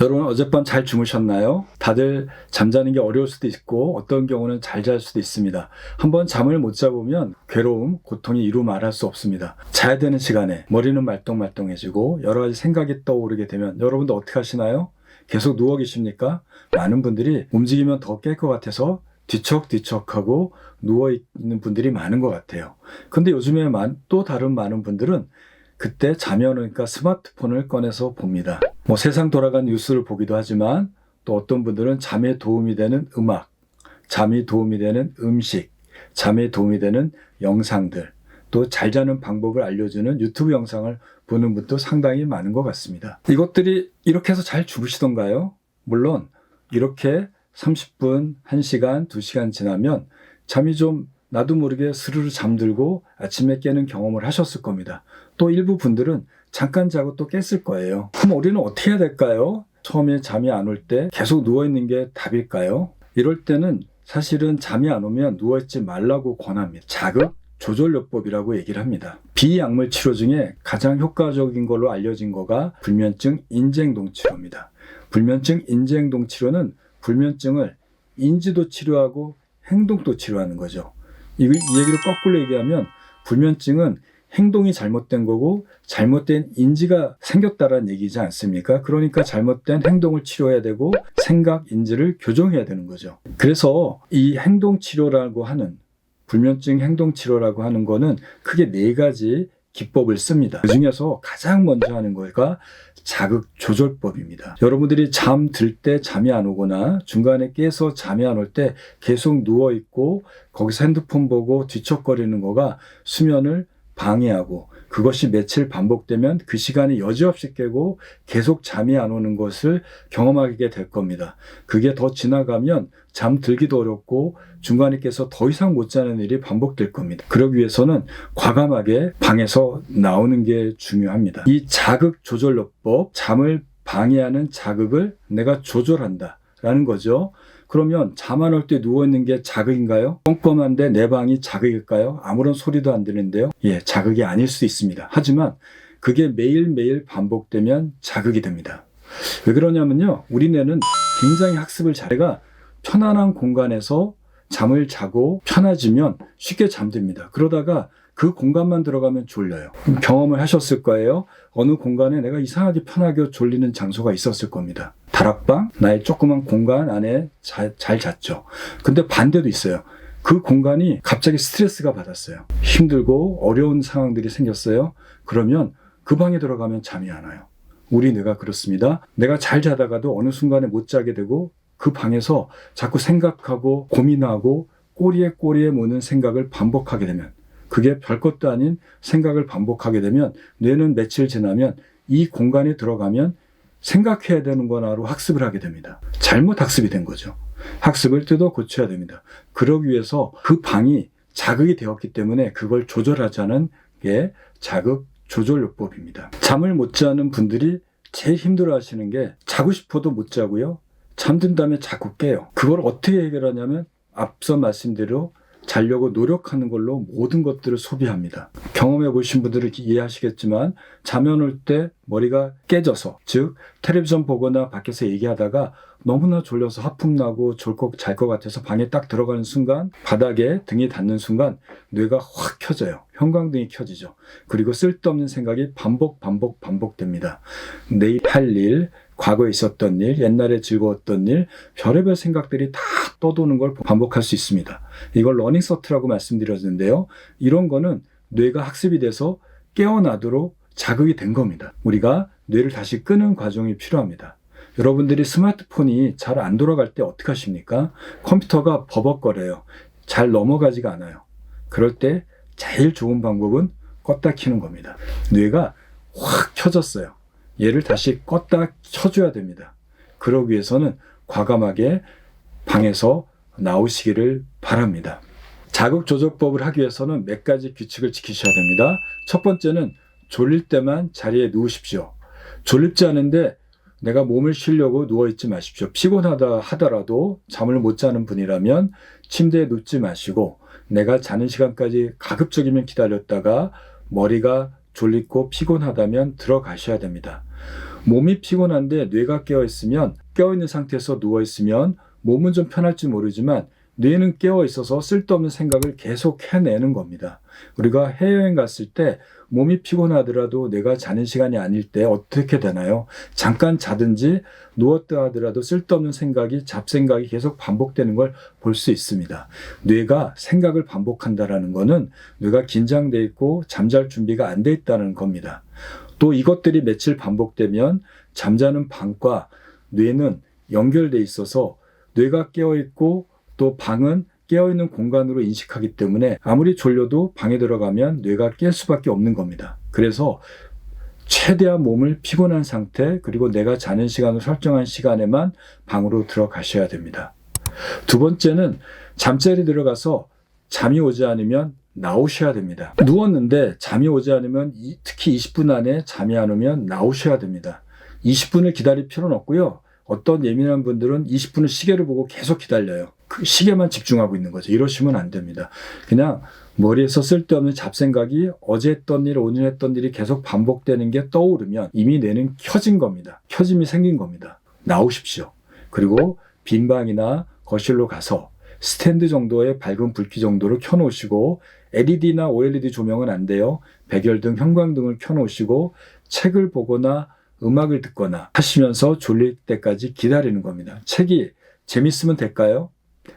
여러분 어젯밤 잘 주무셨나요? 다들 잠자는 게 어려울 수도 있고 어떤 경우는 잘 잘 수도 있습니다. 한번 잠을 못 자보면 괴로움, 고통이 이루 말할 수 없습니다. 자야 되는 시간에 머리는 말똥말똥해지고 여러 가지 생각이 떠오르게 되면 여러분도 어떻게 하시나요? 계속 누워 계십니까? 많은 분들이 움직이면 더 깰 것 같아서 뒤척뒤척하고 누워 있는 분들이 많은 것 같아요. 근데 요즘에 만- 또 다른 많은 분들은 그때 안 오니까 스마트폰을 꺼내서 봅니다. 뭐 세상 돌아간 뉴스를 보기도 하지만 또 어떤 분들은 잠에 도움이 되는 음악, 잠이 도움이 되는 음식, 잠에 도움이 되는 영상들, 또 잘 자는 방법을 알려주는 유튜브 영상을 보는 분도 상당히 많은 것 같습니다. 이것들이 이렇게 해서 잘 주무시던가요? 물론 이렇게 30분, 1시간, 2시간 지나면 잠이 좀 나도 모르게 스르르 잠들고 아침에 깨는 경험을 하셨을 겁니다. 또 일부 분들은 잠깐 자고 또 깼을 거예요. 그럼 우리는 어떻게 해야 될까요? 처음에 잠이 안 올 때 계속 누워있는 게 답일까요? 이럴 때는 사실은 잠이 안 오면 누워있지 말라고 권합니다. 자극 조절요법이라고 얘기를 합니다. 비약물 치료 중에 가장 효과적인 걸로 알려진 거가 불면증 인지행동 치료입니다. 불면증 인지행동 치료는 불면증을 인지도 치료하고 행동도 치료하는 거죠. 이, 이 얘기를 거꾸로 얘기하면 불면증은 행동이 잘못된 거고 잘못된 인지가 생겼다라는 얘기지 않습니까? 그러니까 잘못된 행동을 치료해야 되고 생각, 인지를 교정해야 되는 거죠. 그래서 이 행동 치료라고 하는 불면증 행동 치료라고 하는 거는 크게 네 가지 기법을 씁니다. 그 중에서 가장 먼저 하는 거가 자극 조절법입니다. 여러분들이 잠 들 때 잠이 안 오거나 중간에 깨서 잠이 안 올 때 계속 누워 있고 거기서 핸드폰 보고 뒤척거리는 거가 수면을 방해하고 그것이 며칠 반복되면 그 시간이 여지없이 깨고 계속 잠이 안 오는 것을 경험하게 될 겁니다. 그게 더 지나가면 잠 들기도 어렵고 중간에 깨서 더 이상 못 자는 일이 반복될 겁니다. 그러기 위해서는 과감하게 방에서 나오는 게 중요합니다. 이 자극 조절요법, 잠을 방해하는 자극을 내가 조절한다. 라는 거죠. 그러면 잠안올 때 누워있는 게 자극인가요? 꼼꼼한데 내 방이 자극일까요? 아무런 소리도 안 들리는데요. 예, 자극이 아닐 수 있습니다. 하지만 그게 매일매일 반복되면 자극이 됩니다. 왜 그러냐면요. 우리 뇌는 굉장히 학습을 잘해가 편안한 공간에서 잠을 자고 편해지면 쉽게 잠듭니다. 그러다가 그 공간만 들어가면 졸려요. 경험을 하셨을 거예요. 어느 공간에 내가 이상하게 편하게 졸리는 장소가 있었을 겁니다. 다락방, 나의 조그만 공간 안에 잘, 잘 잤죠. 근데 반대도 있어요. 그 공간이 갑자기 스트레스가 받았어요. 힘들고 어려운 상황들이 생겼어요. 그러면 그 방에 들어가면 잠이 안 와요. 우리 뇌가 그렇습니다. 내가 잘 자다가도 어느 순간에 못 자게 되고 그 방에서 자꾸 생각하고 고민하고 꼬리에 꼬리에 무는 생각을 반복하게 되면 그게 별것도 아닌 생각을 반복하게 되면 뇌는 며칠 지나면 이 공간에 들어가면 생각해야 되는 거나로 학습을 하게 됩니다. 잘못 학습이 된 거죠. 학습을 뜯어 고쳐야 됩니다. 그러기 위해서 그 방이 자극이 되었기 때문에 그걸 조절하자는 게 자극 조절요법입니다. 잠을 못 자는 분들이 제일 힘들어 하시는 게 자고 싶어도 못 자고요. 잠든 다음에 자꾸 깨요. 그걸 어떻게 해결하냐면 앞서 말씀대로 자려고 노력하는 걸로 모든 것들을 소비합니다. 경험해 보신 분들은 이해하시겠지만 잠이 올때 머리가 깨져서 즉 텔레비전 보거나 밖에서 얘기하다가 너무나 졸려서 하품 나고 졸컥 잘것 같아서 방에 딱 들어가는 순간 바닥에 등이 닿는 순간 뇌가 확 켜져요. 형광등이 켜지죠. 그리고 쓸데없는 생각이 반복 반복 반복됩니다. 내일 할 일, 과거에 있었던 일, 옛날에 즐거웠던 일, 별의별 생각들이 다 떠도는 걸 반복할 수 있습니다. 이걸 러닝 서트라고 말씀드렸는데요. 이런 거는 뇌가 학습이 돼서 깨어나도록 자극이 된 겁니다. 우리가 뇌를 다시 끄는 과정이 필요합니다. 여러분들이 스마트폰이 잘 안 돌아갈 때 어떻게 하십니까? 컴퓨터가 버벅거려요. 잘 넘어가지가 않아요. 그럴 때 제일 좋은 방법은 껐다 키는 겁니다. 뇌가 확 켜졌어요. 얘를 다시 껐다 켜줘야 됩니다. 그러기 위해서는 과감하게 방에서 나오시기를 바랍니다. 자극 조절법을 하기 위해서는 몇 가지 규칙을 지키셔야 됩니다. 첫 번째는 졸릴 때만 자리에 누우십시오. 졸립지 않은데 내가 몸을 쉬려고 누워있지 마십시오. 피곤하다 하더라도 잠을 못 자는 분이라면 침대에 눕지 마시고 내가 자는 시간까지 가급적이면 기다렸다가 머리가 졸리고 피곤하다면 들어가셔야 됩니다. 몸이 피곤한데 뇌가 깨어 있으면 깨어 있는 상태에서 누워 있으면 몸은 좀 편할지 모르지만 뇌는 깨어 있어서 쓸데없는 생각을 계속 해내는 겁니다. 우리가 해외여행 갔을 때 몸이 피곤하더라도 내가 자는 시간이 아닐 때 어떻게 되나요? 잠깐 자든지 누웠다 하더라도 쓸데없는 생각이 잡생각이 계속 반복되는 걸 볼 수 있습니다. 뇌가 생각을 반복한다라는 것은 뇌가 긴장돼 있고 잠잘 준비가 안 돼 있다는 겁니다. 또 이것들이 며칠 반복되면 잠자는 방과 뇌는 연결돼 있어서 뇌가 깨어 있고 또 방은 깨어있는 공간으로 인식하기 때문에 아무리 졸려도 방에 들어가면 뇌가 깰 수밖에 없는 겁니다. 그래서 최대한 몸을 피곤한 상태 그리고 내가 자는 시간을 설정한 시간에만 방으로 들어가셔야 됩니다. 두 번째는 잠자리 들어가서 잠이 오지 않으면 나오셔야 됩니다. 누웠는데 잠이 오지 않으면 특히 20분 안에 잠이 안 오면 나오셔야 됩니다. 20분을 기다릴 필요는 없고요. 어떤 예민한 분들은 20분을 시계를 보고 계속 기다려요. 그 시계만 집중하고 있는 거죠. 이러시면 안 됩니다. 그냥 머리에서 쓸데없는 잡생각이 어제 했던 일, 오늘 했던 일이 계속 반복되는 게 떠오르면 이미 뇌는 켜진 겁니다. 켜짐이 생긴 겁니다. 나오십시오. 그리고 빈 방이나 거실로 가서 스탠드 정도의 밝은 불기 정도를 켜놓으시고 LED나 OLED 조명은 안 돼요. 백열등, 형광등을 켜놓으시고 책을 보거나 음악을 듣거나 하시면서 졸릴 때까지 기다리는 겁니다. 책이 재밌으면 될까요?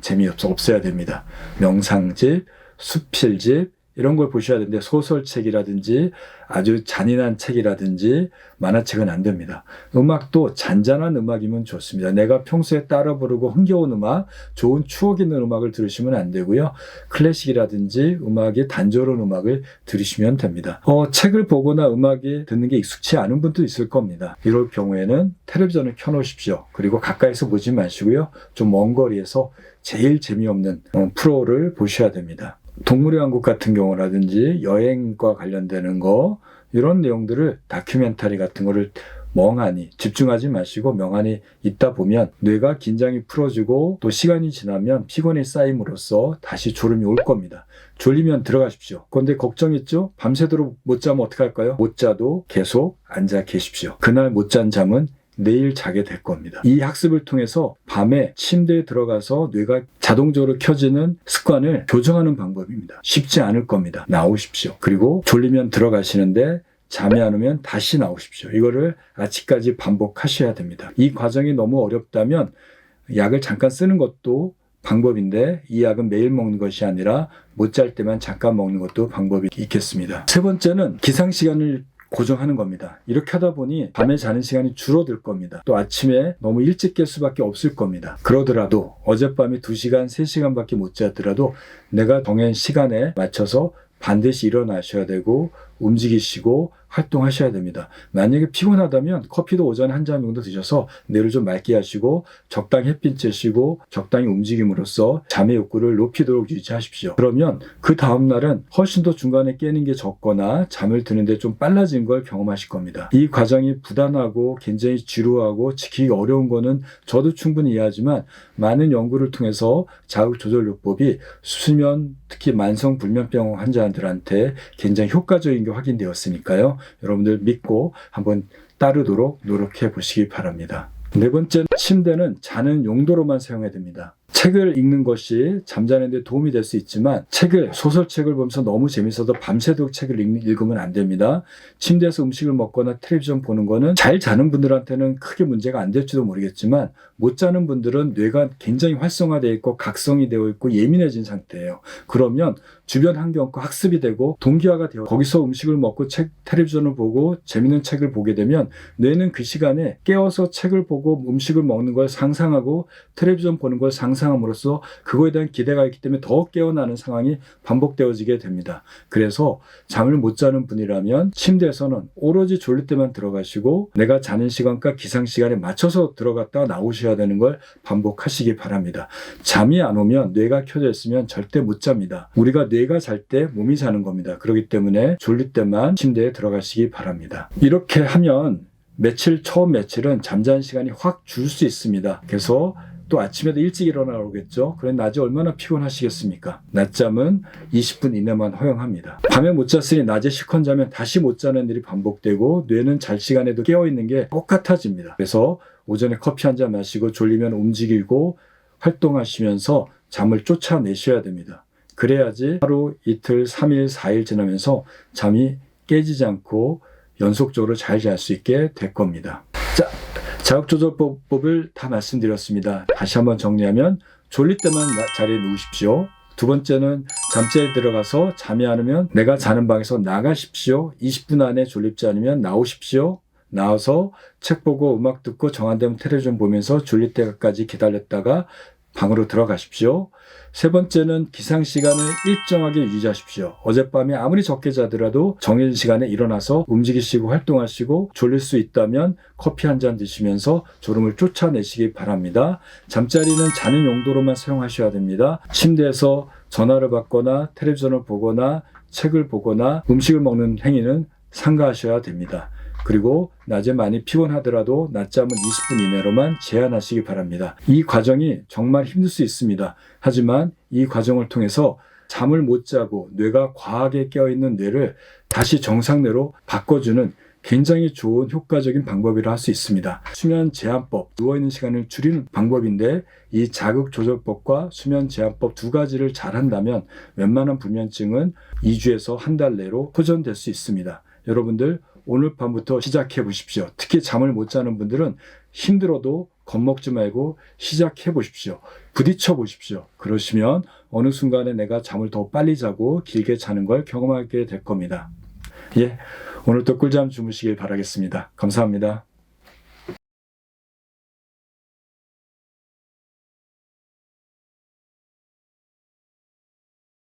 재미없어 없어야 됩니다. 명상집, 수필집 이런 걸 보셔야 되는데 소설책이라든지 아주 잔인한 책이라든지 만화책은 안 됩니다. 음악도 잔잔한 음악이면 좋습니다. 내가 평소에 따라 부르고 흥겨운 음악, 좋은 추억 있는 음악을 들으시면 안 되고요. 클래식이라든지 음악이 단조로운 음악을 들으시면 됩니다. 어, 책을 보거나 음악이 듣는 게 익숙치 않은 분도 있을 겁니다. 이럴 경우에는 텔레비전을 켜놓으십시오. 그리고 가까이서 보지 마시고요. 좀 먼 거리에서 제일 재미없는 어, 프로를 보셔야 됩니다. 동물의 왕국 같은 경우라든지 여행과 관련되는 거 이런 내용들을 다큐멘터리 같은 거를 멍하니 집중하지 마시고 명하니 있다 보면 뇌가 긴장이 풀어지고 또 시간이 지나면 피곤이 쌓임으로써 다시 졸음이 올 겁니다. 졸리면 들어가십시오. 그런데 걱정했죠? 밤새도록 못 자면 어떡할까요? 못 자도 계속 앉아 계십시오. 그날 못 잔 잠은 내일 자게 될 겁니다. 이 학습을 통해서 밤에 침대에 들어가서 뇌가 자동적으로 켜지는 습관을 교정하는 방법입니다. 쉽지 않을 겁니다. 나오십시오. 그리고 졸리면 들어가시는데 잠이 안 오면 다시 나오십시오. 이거를 아침까지 반복하셔야 됩니다. 이 과정이 너무 어렵다면 약을 잠깐 쓰는 것도 방법인데 이 약은 매일 먹는 것이 아니라 못 잘 때만 잠깐 먹는 것도 방법이 있겠습니다. 세 번째는 기상 시간을 고정하는 겁니다. 이렇게 하다 보니 밤에 자는 시간이 줄어들 겁니다. 또 아침에 너무 일찍 깰 수밖에 없을 겁니다. 그러더라도 어젯밤에 2시간, 3시간밖에 못 자더라도 내가 정한 시간에 맞춰서 반드시 일어나셔야 되고 움직이시고 활동하셔야 됩니다. 만약에 피곤하다면 커피도 오전에 한 잔 정도 드셔서 뇌를 좀 맑게 하시고 적당히 햇빛 쬐시고 적당히 움직임으로써 잠의 욕구를 높이도록 유지하십시오. 그러면 그 다음날은 훨씬 더 중간에 깨는 게 적거나 잠을 드는데 좀 빨라진 걸 경험하실 겁니다. 이 과정이 부단하고 굉장히 지루하고 지키기 어려운 거는 저도 충분히 이해하지만 많은 연구를 통해서 자극 조절 요법이 수면 특히 만성 불면병 환자들한테 굉장히 효과적인 게 확인되었으니까요. 여러분들 믿고 한번 따르도록 노력해 보시기 바랍니다. 네 번째, 침대는 자는 용도로만 사용해야 됩니다. 책을 읽는 것이 잠자는 데 도움이 될 수 있지만 책을 소설책을 보면서 너무 재밌어도 밤새도록 책을 읽, 으면안 됩니다. 침대에서 음식을 먹거나 텔레비전 보는 거는 잘 자는 분들한테는 크게 문제가 안 될지도 모르겠지만 못 자는 분들은 뇌가 굉장히 활성화되어 있고 각성이 되어 있고 예민해진 상태예요. 그러면 주변 환경과 학습이 되고 동기화가 되어 거기서 음식을 먹고 책 텔레비전을 보고 재밌는 책을 보게 되면 뇌는 그 시간에 깨어서 책을 보고 음식을 먹는 걸 상상하고 텔레비전 보는 걸 상상 상함으로써 그거에 대한 기대가 있기 때문에 더 깨어나는 상황이 반복되어지게 됩니다. 그래서 잠을 못 자는 분이라면 침대에서는 오로지 졸릴 때만 들어가시고 내가 자는 시간과 기상 시간에 맞춰서 들어갔다 나오셔야 되는 걸 반복하시기 바랍니다. 잠이 안 오면 뇌가 켜져 있으면 절대 못 잡니다. 우리가 뇌가 잘 때 몸이 자는 겁니다. 그렇기 때문에 졸릴 때만 침대에 들어가시기 바랍니다. 이렇게 하면 며칠 처음 며칠은 잠자는 시간이 확 줄 수 있습니다. 그래서 또 아침에도 일찍 일어나오겠죠. 그럼 낮에 얼마나 피곤하시겠습니까? 낮잠은 20분 이내만 허용합니다. 밤에 못 잤으니 낮에 실컷 자면 다시 못 자는 일이 반복되고 뇌는 잘 시간에도 깨어 있는 게 똑같아집니다. 그래서 오전에 커피 한 잔 마시고 졸리면 움직이고 활동하시면서 잠을 쫓아내셔야 됩니다. 그래야지 하루, 이틀, 3일, 4일 지나면서 잠이 깨지지 않고 연속적으로 잘 잘 수 있게 될 겁니다. 자, 자극조절법을 다 말씀드렸습니다. 다시 한번 정리하면 졸릴 때만 나- 자리에 누우십시오. 두 번째는 잠자리에 들어가서 잠이 안 오면 내가 자는 방에서 나가십시오. 20분 안에 졸립지 않으면 나오십시오. 나와서 책 보고 음악 듣고 정한되면 텔레비전 보면서 졸릴 때까지 기다렸다가 방으로 들어가십시오. 세 번째는 기상 시간을 일정하게 유지하십시오. 어젯밤에 아무리 적게 자더라도 정해진 시간에 일어나서 움직이시고 활동하시고 졸릴 수 있다면 커피 한 잔 드시면서 졸음을 쫓아내시기 바랍니다. 잠자리는 자는 용도로만 사용하셔야 됩니다. 침대에서 전화를 받거나 텔레비전을 보거나 책을 보거나 음식을 먹는 행위는 삼가하셔야 됩니다. 그리고 낮에 많이 피곤하더라도 낮잠은 20분 이내로만 제한하시기 바랍니다. 이 과정이 정말 힘들 수 있습니다. 하지만 이 과정을 통해서 잠을 못 자고 뇌가 과하게 깨어있는 뇌를 다시 정상뇌로 바꿔주는 굉장히 좋은 효과적인 방법이라 할 수 있습니다. 수면 제한법, 누워있는 시간을 줄이는 방법인데 이 자극 조절법과 수면 제한법 두 가지를 잘 한다면 웬만한 불면증은 2주에서 한 달 내로 호전될 수 있습니다. 여러분들 오늘 밤부터 시작해 보십시오. 특히 잠을 못 자는 분들은 힘들어도 겁먹지 말고 시작해 보십시오. 부딪혀 보십시오. 그러시면 어느 순간에 내가 잠을 더 빨리 자고 길게 자는 걸 경험하게 될 겁니다. 예. 오늘도 꿀잠 주무시길 바라겠습니다. 감사합니다.